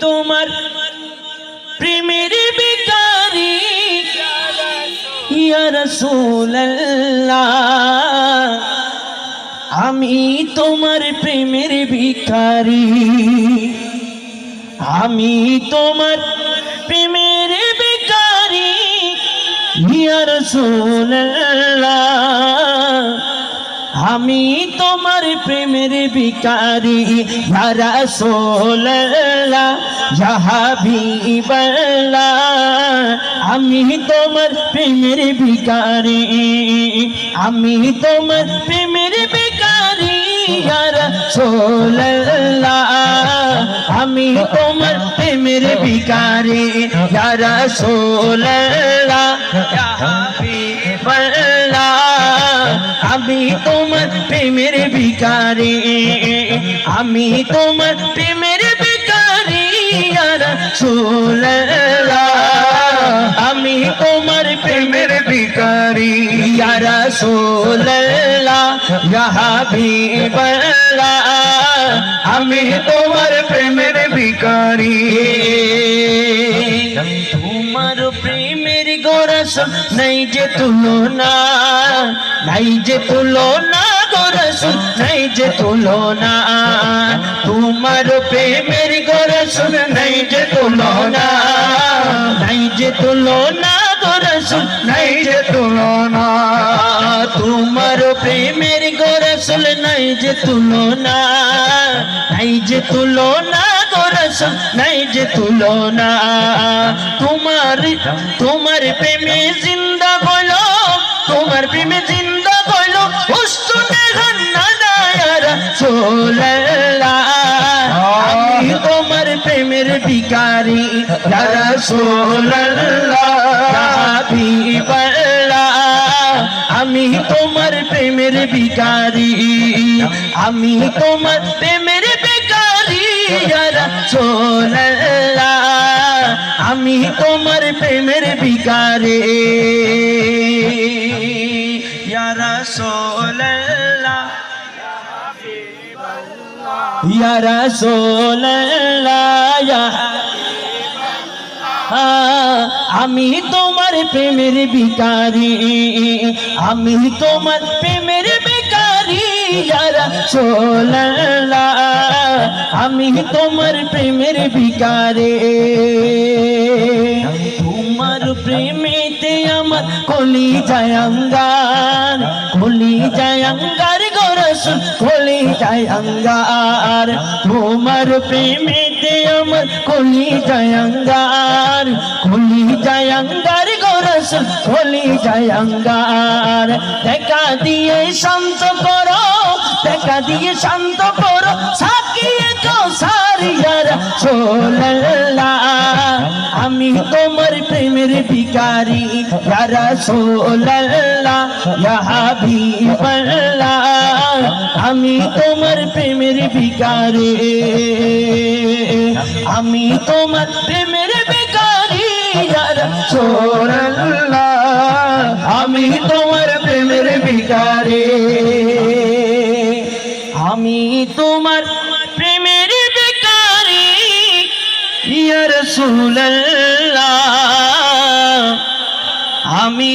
তোমার প্রেমের বিকারি আমি তোমার প্রেমের ভিখারি। আমি তোমার প্রেমের ভিখারি। ইয়া রাসূলুল্লাহ। আমি তোমার প্রেমের ভিকারি ইয়া রাসূলুল্লাহ ইয়া হাবিবাল্লাহ আমি তোমার প্রেমের ভিকারি আমি তোমার প্রেমের ভিকারি ইয়া রাসূলুল্লাহ আমি তোমার প্রেমের ভিকারি ইয়া রাসূলুল্লাহ ইয়া হাবিবাল্লাহ তোমার প্রেমের ভিকারি আমি তোমার প্রেমের ভিকারি আর সোল্লা আমি তোমার প্রেমের ভিকারি আর সোল্লা হাবিবাল্লা আমি তোমার প্রেমের ভিকারি তোমার প্রেমের গোরস নাই যে তুলনা নাই যে তুলনা গোরস নাই যে তুলনা তোমার প্রেমের গোরস নাই যে তুলনা। নাই যে তুলনা গোরস নাই যে তুলনা। তোমার প্রেমের গোরসল নাই যে তুলনা। নাই যে তুলনা গোরস নাই যে তুলনা। তোমার তোমার প্রেমে জিন্দা বলো তোমার প্রেমে আমি তোমার প্রেমের ভিকারি আমি তোমার প্রেমের ভিকারি আমি তোমার প্রেমের ভিকারি সোল্লা আমি তোমার প্রেমের ভিকারে ইয়ারা সোল্লা ইয়ারা সোল্লা আমি তোমার প্রেমের ভিকারি আমি তোমার প্রেমের ভিকারি ইয়ারা সোল্লা আমি তোমার প্রেমের ভিকারে তোমার প্রেমেতে আমার কলি জায়ঙ্গার কলি জায়ঙ্গার গরস কলি জায়ঙ্গার তোমার প্রেমেতে আমার কলি জায়ঙ্গার কলি জায়ঙ্গার গরস কলি জায়ঙ্গার দেখা দিয়ে শান্ত করো, দেখা দিয়ে শান্ত করো, সাকিয়ে তো সারিয়ার সোল্লা আমি তোমার প্রেমের ভিকারি ইয়ারা সোল্লা হাবিবাল্লাহ আমি তোমার প্রেমের ভিকারি আমি তোমার প্রেমের ভিকারি ইয়ারা আমি তোমার প্রেমের ভিকারি আমি তোমার প্রেমের ভিকারি ইয়া রাসূলুল্লাহ। আমি